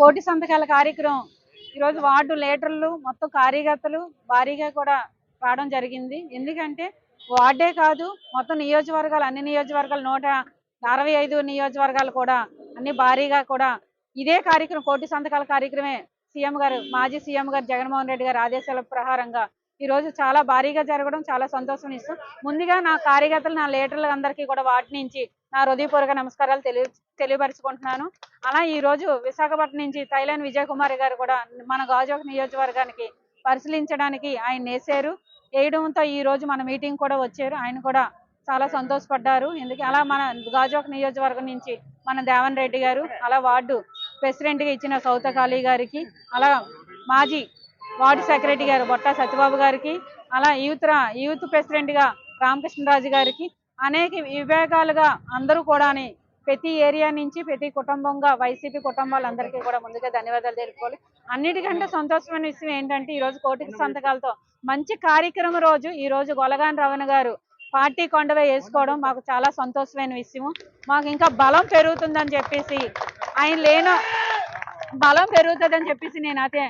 కోటి సంతకాల కార్యక్రమం. ఈరోజు వార్డు లీడర్లు మొత్తం కార్యకర్తలు భారీగా కూడా రావడం జరిగింది. ఎందుకంటే వార్డే కాదు మొత్తం నియోజకవర్గాలు అన్ని నియోజకవర్గాలు నూట అరవై ఐదు నియోజకవర్గాలు కూడా అన్ని భారీగా కూడా ఇదే కార్యక్రమం కోటి సంతకాల కార్యక్రమే. సీఎం గారు మాజీ సీఎం గారు జగన్మోహన్ రెడ్డి గారు ఆదేశాల ప్రకారంగా ఈ రోజు చాలా భారీగా జరగడం చాలా సంతోషం ఇస్తాం. ముందుగా నా కార్యకర్తలు నా లీడర్లు అందరికీ కూడా వాటి నుంచి నా హృదయపూర్వక నమస్కారాలు తెలియ తెలియపరుచుకుంటున్నాను. అలా ఈ రోజు విశాఖపట్నం నుంచి తైలాన్ విజయ్ కుమార్ గారు కూడా మన గాజువాక నియోజకవర్గానికి పరిశీలించడానికి ఆయన వేసారు వేయడంతో ఈ రోజు మన మీటింగ్ కూడా వచ్చారు. ఆయన కూడా చాలా సంతోషపడ్డారు. ఎందుకు అలా మన గాజోక నియోజకవర్గం నుంచి మన దేవన్ రెడ్డి గారు అలా వార్డు ప్రెసిడెంట్గా ఇచ్చిన సౌతకాళీ గారికి అలా మాజీ వార్డు సెక్రటరీ గారు బొట్టా సత్యబాబు గారికి అలా యూత్ రా యూత్ ప్రెసిడెంట్గా రామకృష్ణరాజు గారికి అనేక విభాగాలుగా అందరూ కూడాని ప్రతి ఏరియా నుంచి ప్రతి కుటుంబంగా వైసీపీ కుటుంబాలందరికీ కూడా ముందుగా ధన్యవాదాలు తెలుపుకోవాలి. అన్నిటికంటే సంతోషమైన విషయం ఏంటంటే ఈ రోజు కోటికి సంతకాలతో మంచి కార్యక్రమం రోజు ఈ రోజు గొలగాన్ రవణ గారు పార్టీ కొండవ వేసుకోవడం మాకు చాలా సంతోషమైన విషయం మాకు ఇంకా బలం పెరుగుతుందని చెప్పేసి ఆయన లేను బలం పెరుగుతుందని చెప్పేసి నేనైతే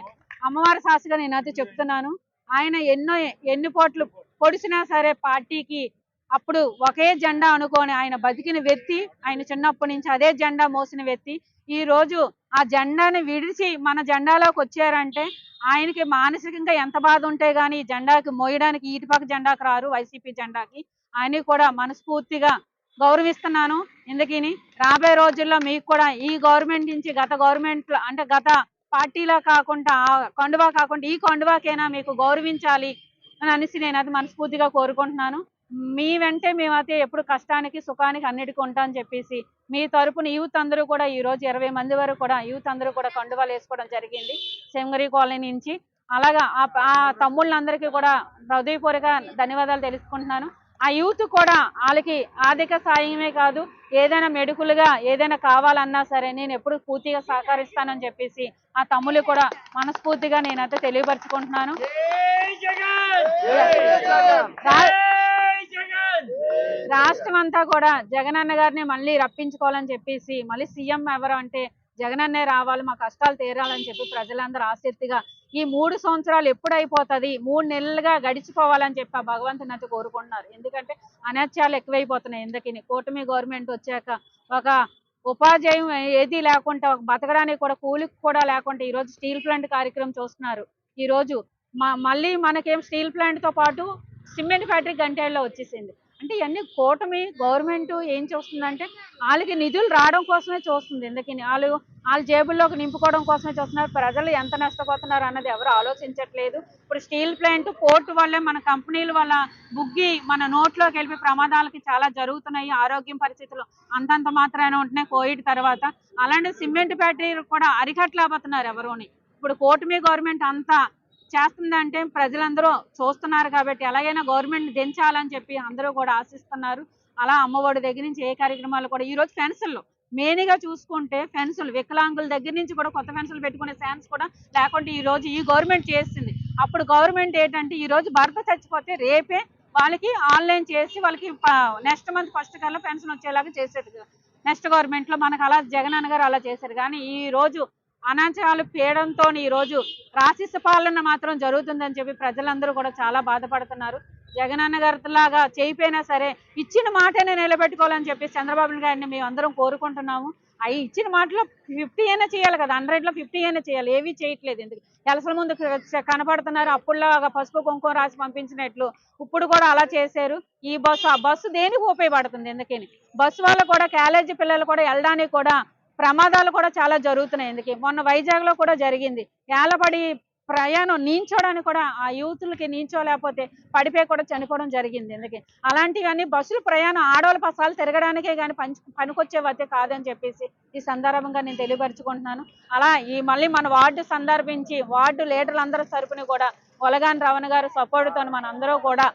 అమ్మవారి సాక్షిగా నేనైతే చెప్తున్నాను. ఆయన ఎన్నో ఎన్ని పోట్లు పొడిచినా సరే పార్టీకి అప్పుడు ఒకే జెండా అనుకొని ఆయన బతికిన వ్యక్తి ఆయన చిన్నప్పటి నుంచి అదే జెండా మోసిన వ్యక్తి ఈ రోజు ఆ జెండాని విడిచి మన జెండాలోకి వచ్చారంటే ఆయనకి మానసికంగా ఎంత బాధ ఉంటే గాని ఈ జెండాకి మోయడానికి ఇటుపక్క జెండాకి రారు వైసీపీ జెండాకి. ఆయన కూడా మనస్ఫూర్తిగా గౌరవిస్తున్నాను. ఇందుకని రాబోయే రోజుల్లో మీకు కూడా ఈ గవర్నమెంట్ నుంచి గత గవర్నమెంట్ అంటే గత పార్టీలా కాకుండా ఆ కండువా కాకుండా ఈ కండువాకైనా మీకు గౌరవించాలి అని అనేసి నేను అది మనస్ఫూర్తిగా కోరుకుంటున్నాను. మీ వెంటే మేమైతే ఎప్పుడు కష్టానికి సుఖానికి అన్నిటికీ ఉంటామని చెప్పేసి మీ తరపున యూత్ అందరూ కూడా ఈ రోజు ఇరవై మంది వరకు కూడా యూత్ అందరూ కూడా కండువాలు వేసుకోవడం జరిగింది శంగరి కాలనీ నుంచి. అలాగా ఆ ఆ తమ్ముళ్ళందరికీ కూడా హృదయపూర్వక ధన్యవాదాలు తెలుసుకుంటున్నాను. ఆ యూత్ కూడా వాళ్ళకి ఆర్థిక సాయమే కాదు ఏదైనా మెడికల్గా ఏదైనా కావాలన్నా సరే నేను ఎప్పుడు పూర్తిగా సహకరిస్తానని చెప్పేసి ఆ తమ్ముళ్ళు కూడా మనస్ఫూర్తిగా నేనైతే తెలియపరచుకుంటున్నాను. రాష్ట్రం అంతా కూడా జగనన్న గారిని మళ్ళీ రప్పించుకోవాలని చెప్పేసి మళ్ళీ సీఎం ఎవరు అంటే జగనన్నే రావాలి మా కష్టాలు తీరాలని చెప్పి ప్రజలందరూ ఆసక్తిగా ఈ మూడు సంవత్సరాలు ఎప్పుడు మూడు నెలలుగా గడిచిపోవాలని చెప్పి ఆ భగవంతుని అయితే కోరుకుంటున్నారు. ఎందుకంటే అనత్యాలు ఎక్కువైపోతున్నాయి ఎందుకని కూటమి గవర్నమెంట్ వచ్చాక ఒక ఉపాధ్యాయం ఏది లేకుండా ఒక బతకడానికి కూడా కూలికి కూడా లేకుండా ఈ రోజు స్టీల్ ప్లాంట్ కార్యక్రమం చూస్తున్నారు. ఈ రోజు మళ్ళీ మనకేం స్టీల్ ప్లాంట్తో పాటు సిమెంట్ ఫ్యాక్టరీ గంటేళ్ళలో వచ్చేసింది. అంటే ఇవన్నీ కూటమి గవర్నమెంట్ ఏం చూస్తుందంటే వాళ్ళకి నిధులు రావడం కోసమే చూస్తుంది. ఎందుకని? వాళ్ళు వాళ్ళ జేబుల్లోకి నింపుకోవడం కోసమే చూస్తున్నారు. ప్రజలు ఎంత నష్టపోతున్నారు అన్నది ఎవరు ఆలోచించట్లేదు. ఇప్పుడు స్టీల్ ప్లాంట్ కోర్టు వల్లే మన కంపెనీల వల్ల బుగ్గి మన నోట్లోకి వెళ్ళి ప్రమాదాలకి చాలా జరుగుతున్నాయి. ఆరోగ్యం పరిస్థితులు అంతంత మాత్రమే ఉంటున్నాయి కోవిడ్ తర్వాత. అలాంటి సిమెంట్ ఫ్యాక్టరీలు కూడా అరికట్టలేకపోతున్నారు ఎవరుని. ఇప్పుడు కూటమి గవర్నమెంట్ అంతా చేస్తుందంటే ప్రజలందరూ చూస్తున్నారు కాబట్టి ఎలాగైనా గవర్నమెంట్ దించాలని చెప్పి అందరూ కూడా ఆశిస్తున్నారు. అలా అమ్మఒడి దగ్గర నుంచి ఏ కార్యక్రమాలు కూడా ఈరోజు రోజు మెయిన్గా మెయిన్గా చూసుకుంటే ఫెన్సులు వికలాంగుల దగ్గర నుంచి కూడా కొత్త ఫెన్సులు పెట్టుకునే ఛాన్స్ కూడా లేకుంటే ఈ రోజు ఈ గవర్నమెంట్ చేసింది. అప్పుడు గవర్నమెంట్ ఏంటంటే ఈరోజు భర్త చచ్చిపోతే రేపే వాళ్ళకి ఆన్లైన్ చేసి వాళ్ళకి నెక్స్ట్ మంత్ ఫస్ట్ కల్లా పెన్షన్ వచ్చేలాగా చేసేది. నెక్స్ట్ గవర్నమెంట్లో మనకు అలా అన్న గారు అలా చేశారు. కానీ ఈ రోజు అనాచారాలు పేయడంతో ఈ రోజు పాలన మాత్రం జరుగుతుందని చెప్పి ప్రజలందరూ కూడా చాలా బాధపడుతున్నారు. జగనన్న గారిలాగా చేయిపోయినా సరే ఇచ్చిన మాటనే నిలబెట్టుకోవాలని చెప్పి చంద్రబాబు గారిని మేము అందరం కోరుకుంటున్నాము. అవి ఇచ్చిన మాటలో ఫిఫ్టీ అయినా చేయాలి కదా హండ్రెడ్లో ఫిఫ్టీ అయినా చేయాలి ఏవి చేయట్లేదు ఎందుకు? ఎలసల ముందు కనపడుతున్నారు అప్పుడులాగా పసుపు కుంకుమ రాసి పంపించినట్లు ఇప్పుడు కూడా అలా చేశారు. ఈ బస్సు ఆ బస్సు దేనికి ఉపయోగపడుతుంది? ఎందుకని? బస్సు వల్ల కూడా కాలేజీ పిల్లలు కూడా వెళ్ళడానికి కూడా ప్రమాదాలు కూడా చాలా జరుగుతున్నాయి. ఇందుకే మొన్న వైజాగ్లో కూడా జరిగింది. ఏలపడి ప్రయాణం నీంచోడానికి కూడా ఆ యూత్లకి నీంచోలేకపోతే పడిపోయి కూడా చనిపోవడం జరిగింది. ఎందుకే? అలాంటివన్నీ బస్సులు ప్రయాణం ఆడవాళ్ళ పసాలు తిరగడానికే కానీ పంచి పనికొచ్చేవైతే కాదని చెప్పేసి ఈ సందర్భంగా నేను తెలియపరుచుకుంటున్నాను. అలా ఈ మళ్ళీ మన వార్డు సందర్భించి వార్డు లీడర్లందరూ తరపున కూడా ఒలగాని రవణ గారు సపోర్ట్తో మన అందరూ కూడా